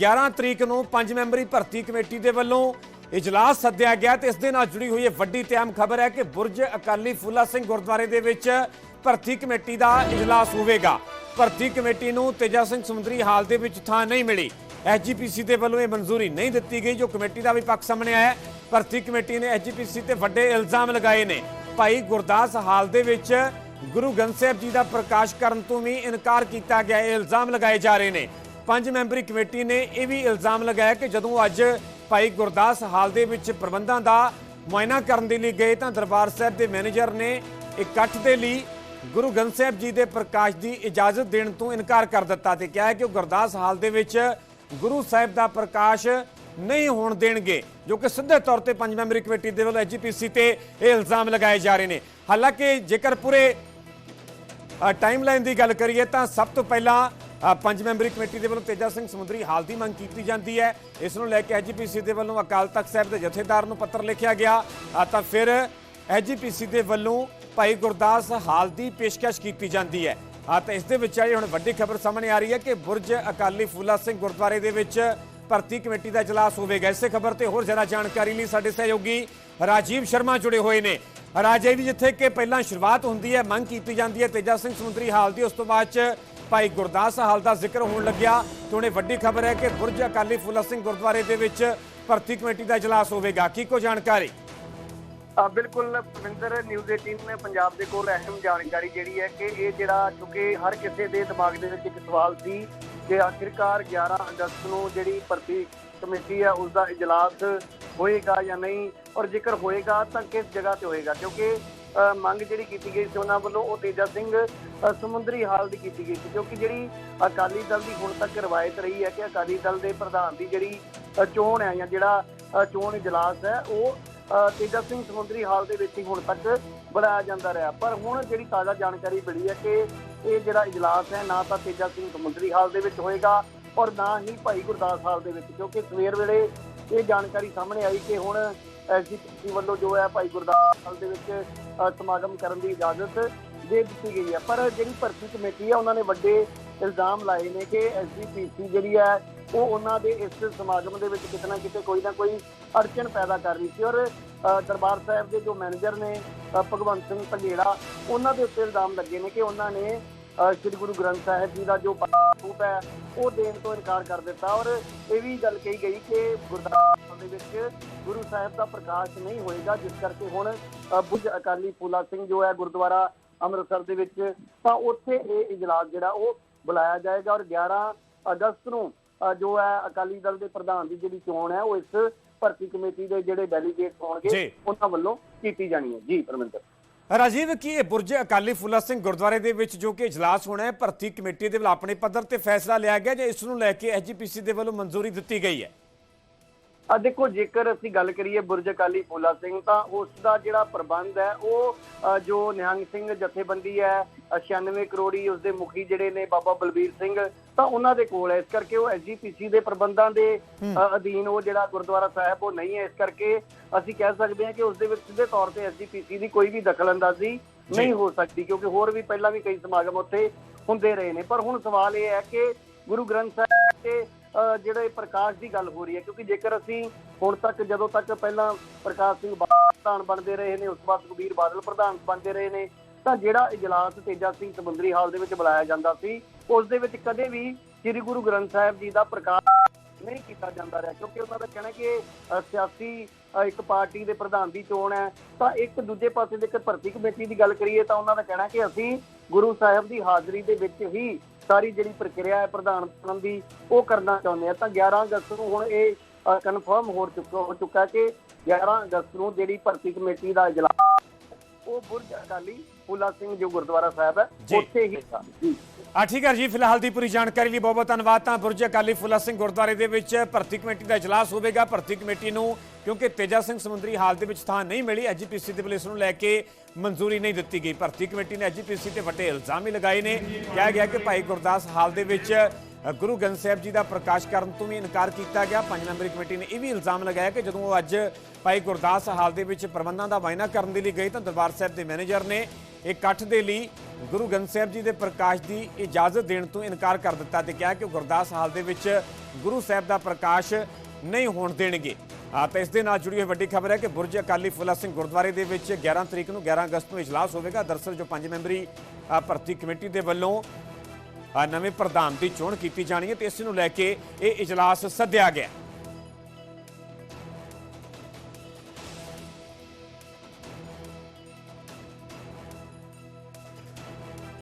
11 ਤਰੀਕ ਨੂੰ ਪੰਜ ਮੈਂਬਰੀ ਭਰਤੀ ਕਮੇਟੀ ਦੇ ਵੱਲੋਂ ਇਜਲਾਸ ਸੱਦਿਆ ਗਿਆ ਤੇ ਇਸ ਦੇ ਨਾਲ ਜੁੜੀ ਹੋਈ ਇਹ ਵੱਡੀ ਤੇ ਅਹਿਮ ਖਬਰ ਹੈ ਕਿ ਬੁਰਜ ਅਕਾਲੀ ਫੂਲਾ ਸਿੰਘ ਗੁਰਦੁਆਰੇ ਦੇ ਵਿੱਚ ਭਰਤੀ ਕਮੇਟੀ ਦਾ ਇਜਲਾਸ ਹੋਵੇਗਾ। ਭਰਤੀ ਕਮੇਟੀ ਨੂੰ ਤੇਜਾ ਸਿੰਘ ਸਮੁੰਦਰੀ ਹਾਲ ਦੇ ਵਿੱਚ ਥਾਂ ਨਹੀਂ ਮਿਲੀ। ਐਸਜੀਪੀਸੀ ਦੇ ਵੱਲੋਂ ਇਹ ਮਨਜ਼ੂਰੀ ਨਹੀਂ ਦਿੱਤੀ ਗਈ, ਜੋ ਕਮੇਟੀ ਦਾ ਵੀ ਪੱਖ ਸਾਹਮਣੇ ਆਇਆ ਭਰਤੀ ਕਮੇਟੀ ਨੇ ਐਸਜੀਪੀਸੀ ਤੇ ਵੱਡੇ ਇਲਜ਼ਾਮ ਲਗਾਏ ਨੇ। ਭਾਈ ਗੁਰਦਾਸ ਹਾਲ ਦੇ ਵਿੱਚ ਗੁਰੂ ਗ੍ਰੰਥ ਸਾਹਿਬ ਜੀ ਦਾ ਪ੍ਰਕਾਸ਼ ਕਰਨ ਤੋਂ ਵੀ ਇਨਕਾਰ ਕੀਤਾ ਗਿਆ, ਇਹ ਇਲਜ਼ਾਮ ਲਗਾਏ ਜਾ ਰਹੇ ਨੇ। ਪੰਜ ਮੈਂਬਰੀ ਕਮੇਟੀ ਨੇ ਇਹ ਵੀ ਇਲਜ਼ਾਮ ਲਗਾਇਆ ਕਿ ਜਦੋਂ ਅੱਜ ਭਾਈ ਗੁਰਦਾਸ ਹਾਲ ਦੇ ਵਿੱਚ ਪ੍ਰਬੰਧਾਂ ਦਾ ਮੁਆਇਨਾ ਕਰਨ ਦੇ ਲਈ ਗਏ ਤਾਂ ਦਰਬਾਰ ਸਾਹਿਬ ਦੇ ਮੈਨੇਜਰ ਨੇ ਇਕੱਠ ਦੇ ਲਈ ਗੁਰੂ ਗ੍ਰੰਥ ਸਾਹਿਬ ਜੀ ਦੇ ਪ੍ਰਕਾਸ਼ ਦੀ ਇਜਾਜ਼ਤ ਦੇਣ ਤੋਂ ਇਨਕਾਰ ਕਰ ਦਿੱਤਾ ਤੇ ਕਿਹਾ ਕਿ ਉਹ ਗੁਰਦਾਸ ਹਾਲ ਦੇ ਵਿੱਚ ਗੁਰੂ ਸਾਹਿਬ ਦਾ ਪ੍ਰਕਾਸ਼ ਨਹੀਂ ਹੋਣ ਦੇਣਗੇ, ਜੋ ਕਿ ਸਿੱਧੇ ਤੌਰ ਤੇ ਪੰਜ ਮੈਂਬਰੀ ਕਮੇਟੀ ਦੇ ਵੱਲੋਂ ਐਜੀਪੀਸੀ ਤੇ ਇਹ ਇਲਜ਼ਾਮ ਲਗਾਏ ਜਾ ਰਹੇ ਨੇ। ਹਾਲਾਂਕਿ ਜੇਕਰ ਪੂਰੇ ਟਾਈਮਲਾਈਨ ਦੀ ਗੱਲ ਕਰੀਏ ਤਾਂ ਸਭ ਤੋਂ ਪਹਿਲਾਂ ਪੰਜ ਮੈਂਬਰੀ ਕਮੇਟੀ ਦੇ ਵੱਲੋਂ ਤੇਜਾ ਸਿੰਘ ਸਮੁੰਦਰੀ ਹਾਲ ਦੀ ਮੰਗ ਕੀਤੀ ਜਾਂਦੀ ਹੈ। ਇਸ ਨੂੰ ਲੈ ਕੇ ਐਜੀਪੀਸੀ ਦੇ ਵੱਲੋਂ ਅਕਾਲ ਤਖਤ ਸਾਹਿਬ ਦੇ ਜਥੇਦਾਰ ਨੂੰ ਪੱਤਰ ਲਿਖਿਆ ਗਿਆ। ਤਾਂ ਫਿਰ ਐਜੀਪੀਸੀ ਦੇ ਵੱਲੋਂ ਭਾਈ ਗੁਰਦਾਸ ਹਾਲ ਦੀ ਪੇਸ਼ਕਸ਼ ਕੀਤੀ ਜਾਂਦੀ ਹੈ। ਆ ਤਾਂ ਇਸ ਦੇ ਵਿਚਾਲੇ ਹੁਣ ਵੱਡੀ ਖਬਰ ਸਾਹਮਣੇ ਆ ਰਹੀ ਹੈ ਕਿ ਬੁਰਜ ਅਕਾਲੀ ਫੂਲਾ ਸਿੰਘ ਗੁਰਦੁਆਰੇ ਦੇ ਵਿੱਚ ਭਰਤੀ ਕਮੇਟੀ ਦਾ ਇਜਲਾਸ ਹੋਵੇਗਾ। ਇਸੇ ਖਬਰ ਤੇ ਹੋਰ ਜ਼ਿਆਦਾ ਜਾਣਕਾਰੀ ਲਈ ਸਾਡੇ ਸਹਿਯੋਗੀ ਰਾਜੀਵ ਸ਼ਰਮਾ ਜੁੜੇ ਹੋਏ ਨੇ। ਰਾਜੇ ਵੀ ਜਿੱਥੇ ਕਿ ਪਹਿਲਾਂ ਸ਼ੁਰੂਆਤ ਹੁੰਦੀ ਹੈ, ਮੰਗ ਕੀਤੀ ਜਾਂਦੀ ਹੈ ਤੇਜਾ ਸਿੰਘ ਸਮੁੰਦਰੀ ਹਾਲ ਦੀ। ਉਸ ਤੋਂ ਬਾਅਦ ਚ ਭਾਈ ਗੁਰਦਾਸ ਹਾਲ ਦਾ ਜ਼ਿਕਰ ਹੋਣ ਲੱਗਿਆ ਤੇ ਹੁਣੇ ਵੱਡੀ ਖਬਰ ਹੈ ਕਿ ਬੁਰਜ ਅਕਾਲੀ ਫੂਲਾ ਸਿੰਘ ਗੁਰਦੁਆਰੇ ਦੇ ਵਿੱਚ ਭਰਤੀ ਕਮੇਟੀ ਦਾ ਇਜਲਾਸ ਹੋਵੇਗਾ। ਕੀ ਕੋ ਜਾਣਕਾਰੀ? ਬਿਲਕੁਲ ਪਵਿੰਦਰ ਨਿਊਜ਼ 18 ਪੰਜਾਬ ਦੇ ਕੋਲ ਅਹਿਮ ਜਾਣਕਾਰੀ ਜਿਹੜੀ ਹੈ ਕਿ ਇਹ ਜਿਹੜਾ ਕਿਉਂਕਿ ਹਰ ਕਿਸੇ ਦੇ ਦਿਮਾਗ ਦੇ ਵਿੱਚ ਇੱਕ ਸਵਾਲ ਸੀ ਕਿ ਆਖਿਰਕਾਰ 11 ਅਗਸਤ ਨੂੰ ਜਿਹੜੀ ਭਰਤੀ ਕਮੇਟੀ ਹੈ ਉਸ ਦਾ ਇਜਲਾਸ ਹੋਏਗਾ ਜਾਂ ਨਹੀਂ? ਔਰ ਜੇਕਰ ਹੋਏਗਾ ਤਾਂ ਕਿਸ ਜਗ੍ਹਾ ਤੇ ਹੋਏਗਾ? ਕਿਉਂਕਿ ਮੰਗ ਜਿਹੜੀ ਕੀਤੀ ਗਈ ਸੀ ਉਹਨਾਂ ਵੱਲੋਂ ਉਹ ਤੇਜਾ ਸਿੰਘ ਸਮੁੰਦਰੀ ਹਾਲ ਦੀ ਕੀਤੀ ਗਈ ਸੀ ਕਿਉਂਕਿ ਜਿਹੜੀ ਅਕਾਲੀ ਦਲ ਦੀ ਹੁਣ ਤੱਕ ਰਵਾਇਤ ਰਹੀ ਹੈ ਕਿ ਅਕਾਲੀ ਦਲ ਦੇ ਪ੍ਰਧਾਨ ਦੀ ਜਿਹੜੀ ਚੋਣ ਹੈ ਜਾਂ ਜਿਹੜਾ ਚੋਣ ਇਜਲਾਸ ਹੈ, ਉਹ ਤੇਜਾ ਸਿੰਘ ਸਮੁੰਦਰੀ ਹਾਲ ਦੇ ਵਿੱਚ ਹੀ ਹੁਣ ਤੱਕ ਬੁਲਾਇਆ ਜਾਂਦਾ ਰਿਹਾ। ਪਰ ਹੁਣ ਜਿਹੜੀ ਤਾਜ਼ਾ ਜਾਣਕਾਰੀ ਮਿਲੀ ਹੈ ਕਿ ਇਹ ਜਿਹੜਾ ਇਜਲਾਸ ਹੈ, ਨਾ ਤਾਂ ਤੇਜਾ ਸਿੰਘ ਸਮੁੰਦਰੀ ਹਾਲ ਦੇ ਵਿੱਚ ਹੋਏਗਾ ਔਰ ਨਾ ਹੀ ਭਾਈ ਗੁਰਦਾਸ ਹਾਲ ਦੇ ਵਿੱਚ, ਕਿਉਂਕਿ ਸਵੇਰ ਵੇਲੇ ਇਹ ਜਾਣਕਾਰੀ ਸਾਹਮਣੇ ਆਈ ਕਿ ਹੁਣ ਐਸਜੀਪੀਸੀ ਵੱਲੋਂ ਜੋ ਹੈ ਭਾਈ ਗੁਰਦਾਸ ਦੇ ਵਿੱਚ ਸਮਾਗਮ ਕਰਨ ਦੀ ਇਜਾਜ਼ਤ ਦੇ ਦਿੱਤੀ ਗਈ ਹੈ। ਪਰ ਜਿਹੜੀ ਭਰਤੀ ਕਮੇਟੀ ਹੈ, ਉਹਨਾਂ ਨੇ ਵੱਡੇ ਇਲਜ਼ਾਮ ਲਾਏ ਨੇ ਕਿ ਐਸਜੀਪੀਸੀ ਜਿਹੜੀ ਹੈ, ਉਹ ਉਹਨਾਂ ਦੇ ਇਸ ਸਮਾਗਮ ਦੇ ਵਿੱਚ ਕਿਤੇ ਨਾ ਕਿਤੇ ਕੋਈ ਨਾ ਕੋਈ ਅੜਚਨ ਪੈਦਾ ਕਰ ਰਹੀ ਸੀ। ਔਰ ਦਰਬਾਰ ਸਾਹਿਬ ਦੇ ਜੋ ਮੈਨੇਜਰ ਨੇ ਭਗਵੰਤ ਸਿੰਘ ਪੰਜੇੜਾ ਉਹਨਾਂ ਦੇ ਉੱਤੇ ਇਲਜ਼ਾਮ ਲੱਗੇ ਨੇ ਕਿ ਉਹਨਾਂ ਨੇ ਸ੍ਰੀ ਗੁਰੂ ਗ੍ਰੰਥ ਸਾਹਿਬ ਜੀ ਦਾ ਜੋ ਰੂਪ ਹੈ, ਉਹ ਦੇਣ ਤੋਂ ਇਨਕਾਰ ਕਰ ਦਿੱਤਾ। ਔਰ ਇਹ ਵੀ ਗੱਲ ਕਹੀ ਗਈ ਕਿ ਗੁਰਦਾਸ ਦੇ ਵਿੱਚ ਗੁਰੂ ਸਾਹਿਬ ਦਾ ਪ੍ਰਕਾਸ਼ ਨਹੀਂ ਹੋਏਗਾ ਜਿਸ ਕਰਕੇ ਹੁਣ ਬੁੱਝ ਅਕਾਲੀ ਫੂਲਾ ਸਿੰਘ ਜੋ ਹੈ ਗੁਰਦੁਆਰਾ ਅੰਮ੍ਰਿਤਸਰ ਦੇ ਵਿੱਚ ਤਾਂ ਉੱਥੇ ਇਹ ਇਜਲਾਸ ਜਿਹੜਾ ਉਹ ਬੁਲਾਇਆ ਜਾਏਗਾ ਔਰ 11 ਅਗਸਤ ਨੂੰ ਜੋ ਹੈ ਅਕਾਲੀ ਦਲ ਦੇ ਪ੍ਰਧਾਨ ਦੀ ਜਿਹੜੀ ਚੋਣ ਹੈ ਉਹ ਇਸ ਭਰਤੀ ਕਮੇਟੀ ਦੇ ਜਿਹੜੇ ਡੈਲੀਗੇਟ। ਹੋਣਗੇ ਉਹਨਾਂ ਵੱਲੋਂ ਕੀਤੀ ਜਾਣੀ ਹੈ। ਜੀ ਪਰਮਿੰਦਰ। ਰਾਜੀਵ ਕੀ ਇਹ ਬੁਰਜ ਅਕਾਲੀ ਫੂਲਾ ਸਿੰਘ ਗੁਰਦੁਆਰੇ ਦੇ ਵਿੱਚ ਜੋ ਕਿ ਇਜਲਾਸ ਹੋਣਾ ਹੈ ਭਰਤੀ ਕਮੇਟੀ ਦੇ ਵੱਲੋਂ ਆਪਣੇ ਪੱਧਰ ਤੇ ਫੈਸਲਾ ਲਿਆ ਗਿਆ ਜਾਂ ਇਸ ਨੂੰ ਲੈ ਕੇ ਐਜੀਪੀਸੀ ਦੇ ਵੱਲੋਂ ਮਨਜ਼ੂਰੀ ਦਿੱਤੀ ਗਈ ਹੈ? ਆ ਦੇਖੋ ਜੇਕਰ ਅਸੀਂ ਗੱਲ ਕਰੀਏ ਬੁਰਜ ਅਕਾਲੀ ਫੂਲਾ ਸਿੰਘ ਤਾਂ ਉਸ ਦਾ ਜਿਹੜਾ ਪ੍ਰਬੰਧ ਹੈ ਉਹ ਜੋ ਨਿਹੰਗ ਸਿੰਘ ਜਥੇਬੰਦੀ ਹੈ ਅ, 96 ਕਰੋੜੀ ਉਸ ਦੇ ਮੁਖੀ ਜਿਹੜੇ ਨੇ ਬਾਬਾ ਬਲਬੀਰ ਸਿੰਘ ਤਾਂ ਉਹਨਾਂ ਦੇ ਕੋਲ ਹੈ। ਇਸ ਕਰਕੇ ਉਹ ਐਸਜੀਪੀਸੀ ਦੇ ਪ੍ਰਬੰਧਾਂ ਦੇ ਅਧੀਨ ਉਹ ਜਿਹੜਾ ਗੁਰਦੁਆਰਾ ਸਾਹਿਬ ਉਹ ਨਹੀਂ ਹੈ। ਇਸ ਕਰਕੇ ਅਸੀਂ ਕਹਿ ਸਕਦੇ ਹਾਂ ਕਿ ਉਸ ਦੇ ਵਿੱਚ ਸਿੱਧੇ ਤੌਰ ਤੇ ਐਸਜੀਪੀਸੀ ਦੀ ਕੋਈ ਵੀ ਦਖਲਅੰਦਾਜ਼ੀ ਨਹੀਂ ਹੋ ਸਕਦੀ ਕਿਉਂਕਿ ਹੋਰ ਵੀ ਪਹਿਲਾਂ ਵੀ ਕਈ ਸਮਾਗਮ ਉੱਥੇ ਹੁੰਦੇ ਰਹੇ ਨੇ। ਪਰ ਹੁਣ ਸਵਾਲ ਇਹ ਹੈ ਕਿ ਗੁਰੂ ਗ੍ਰੰਥ ਸਾਹਿਬ ਅ, ਜਿਹੜੇ ਪ੍ਰਕਾਸ਼ ਦੀ ਗੱਲ ਹੋ ਰਹੀ ਹੈ, ਕਿਉਂਕਿ ਜੇਕਰ ਅਸੀਂ ਹੁਣ ਤੱਕ, ਜਦੋਂ ਤੱਕ ਪਹਿਲਾਂ ਪ੍ਰਕਾਸ਼ ਸਿੰਘ ਬਾਦਲ ਪ੍ਰਧਾਨ ਬਣਦੇ ਰਹੇ ਨੇ, ਉਸ ਤੋਂ ਬਾਅਦ ਸੁਖਬੀਰ ਬਾਦਲ ਪ੍ਰਧਾਨ ਬਣਦੇ ਰਹੇ ਨੇ, ਤਾਂ ਜਿਹੜਾ ਇਜਲਾਸ ਤੇਜਾ ਸਿੰਘ ਸਮੁੰਦਰੀ ਹਾਲ ਦੇ ਵਿੱਚ ਬੁਲਾਇਆ ਜਾਂਦਾ ਸੀ, ਉਸ ਦੇ ਵਿੱਚ ਕਦੇ ਵੀ ਸ੍ਰੀ ਗੁਰੂ ਗ੍ਰੰਥ ਸਾਹਿਬ ਜੀ ਦਾ ਪ੍ਰਕਾਸ਼ ਨਹੀਂ ਕੀਤਾ ਜਾਂਦਾ ਰਿਹਾ, ਕਿਉਂਕਿ ਉਹਨਾਂ ਦਾ ਕਹਿਣਾ ਕਿ ਸਿਆਸੀ ਇੱਕ ਪਾਰਟੀ ਦੇ ਪ੍ਰਧਾਨ ਦੀ ਚੋਣ ਹੈ, ਤਾਂ ਇੱਕ ਦੂਜੇ ਪਾਸੇ ਜੇਕਰ ਭਰਤੀ ਕਮੇਟੀ ਦੀ ਗੱਲ ਕਰੀਏ, ਤਾਂ ਉਹਨਾਂ ਦਾ ਕਹਿਣਾ ਕਿ ਅਸੀਂ ਗੁਰੂ ਸਾਹਿਬ ਦੀ ਹਾਜ਼ਰੀ ਦੇ ਵਿੱਚ ਹੀ ਸਾਰੀ ਜਿਹੜੀ ਪ੍ਰਕਿਰਿਆ ਹੈ ਪ੍ਰਧਾਨ ਬਣਨ ਦੀ ਉਹ ਕਰਨਾ ਚਾਹੁੰਦੇ ਆ। ਤਾਂ 11 ਅਗਸਤ ਨੂੰ ਹੁਣ ਇਹ ਕਨਫਰਮ ਹੋ ਚੁੱਕਾ ਹੋ ਚੁੱਕਾ ਕਿ 11 ਅਗਸਤ ਨੂੰ ਜਿਹੜੀ ਭਰਤੀ ਕਮੇਟੀ ਦਾ ਇਜਲਾਸ ਉਹ ਬੁਰਜ ਅਕਾਲੀ ਫੂਲਾ ਸਿੰਘ ਜੋ ਗੁਰਦੁਆਰਾ ਸਾਹਿਬ ਹੈ। ਉੱਥੇ ਹੀ ਜੀ। ਆ ਠੀਕ ਹੈ ਜੀ ਫਿਲਹਾਲ ਦੀ ਪੂਰੀ ਜਾਣਕਾਰੀ ਲਈ ਬਹੁਤ ਬਹੁਤ ਧੰਨਵਾਦ। ਤਾਂ ਬੁਰਜ ਅਕਾਲੀ ਫੁੱਲਾ ਸਿੰਘ ਗੁਰਦੁਆਰੇ ਦੇ ਵਿੱਚ ਭਰਤੀ ਕਮੇਟੀ ਦਾ ਇਜਲਾਸ ਹੋਵੇਗਾ। ਭਰਤੀ ਕਮੇਟੀ ਨੂੰ ਕਿਉਂਕਿ ਤੇਜਾ ਸਿੰਘ ਸਮੁੰਦਰੀ ਹਾਲ ਦੇ ਵਿੱਚ ਥਾਂ ਨਹੀਂ ਮਿਲੀ ਐਜੀਪੀਸੀ ਦੇ ਵੱਲੋਂ ਇਸ ਨੂੰ ਲੈ ਕੇ ਮਨਜ਼ੂਰੀ ਨਹੀਂ ਦਿੱਤੀ ਗਈ। ਭਰਤੀ ਕਮੇਟੀ ਨੇ ਐਜੀਪੀਸੀ ਤੇ ਵੱਡੇ ਇਲਜ਼ਾਮ ਹੀ ਲਗਾਏ ਨੇ। ਕਿਹਾ ਗਿਆ ਕਿ ਭਾਈ ਗੁਰਦਾਸ ਹਾਲ ਦੇ ਵਿੱਚ ਗੁਰੂ ਗ੍ਰੰਥ ਸਾਹਿਬ ਜੀ ਦਾ ਪ੍ਰਕਾਸ਼ ਕਰਨ ਤੋਂ ਵੀ ਇਨਕਾਰ ਕੀਤਾ ਗਿਆ। ਪੰਜ ਮੈਂਬਰੀ ਕਮੇਟੀ ਨੇ ਇਹ ਵੀ ਇਲਜ਼ਾਮ ਲਗਾਇਆ ਕਿ ਜਦੋਂ ਉਹ ਅੱਜ ਭਾਈ ਗੁਰਦਾਸ ਹਾਲ ਦੇ ਵਿੱਚ ਪ੍ਰਬੰਧਾਂ ਦਾ ਵਾਇਨਾ ਕਰਨ ਦੇ ਲਈ ਗਏ ਤਾਂ ਦਰਬਾਰ ਸਾਹਿਬ ਦੇ ਮੈਨੇਜਰ ਨੇ ਇਹ ਇਕੱਠ ਦੇ ਲਈ ਗੁਰੂ ਗ੍ਰੰਥ ਸਾਹਿਬ ਜੀ ਦੇ ਪ੍ਰਕਾਸ਼ ਦੀ ਇਜਾਜ਼ਤ ਦੇਣ ਤੋਂ ਇਨਕਾਰ ਕਰ ਦਿੱਤਾ ਤੇ ਕਿਹਾ ਕਿ ਉਹ ਗੁਰਦਾਸ ਹਾਲ ਦੇ ਵਿੱਚ ਗੁਰੂ ਸਾਹਿਬ ਦਾ ਪ੍ਰਕਾਸ਼ ਨਹੀਂ ਹੋਣ ਦੇਣਗੇ। ਆ ਤਾਂ ਇਸ ਦੇ ਨਾਲ ਜੁੜੀ ਹੋਈ ਵੱਡੀ ਖਬਰ ਹੈ ਕਿ ਬੁਰਜ ਅਕਾਲੀ ਫੁਲਾ ਸਿੰਘ ਗੁਰਦੁਆਰੇ ਦੇ ਵਿੱਚ 11 ਤਰੀਕ ਨੂੰ 11 ਅਗਸਤ ਨੂੰ ਇਜਲਾਸ ਹੋਵੇਗਾ। ਦਰਸਲ ਜੋ ਪੰਜ ਮੈਂਬਰੀ ਭਰਤੀ ਕਮੇਟੀ ਦੇ ਵੱਲੋਂ ਨਵੇਂ ਪ੍ਰਧਾਨ ਦੀ ਚੋਣ ਕੀਤੀ ਜਾਣੀ ਹੈ ਤੇ ਇਸ ਨੂੰ ਲੈ ਕੇ ਇਹ ਇਜਲਾਸ ਸੱਦਿਆ ਗਿਆ।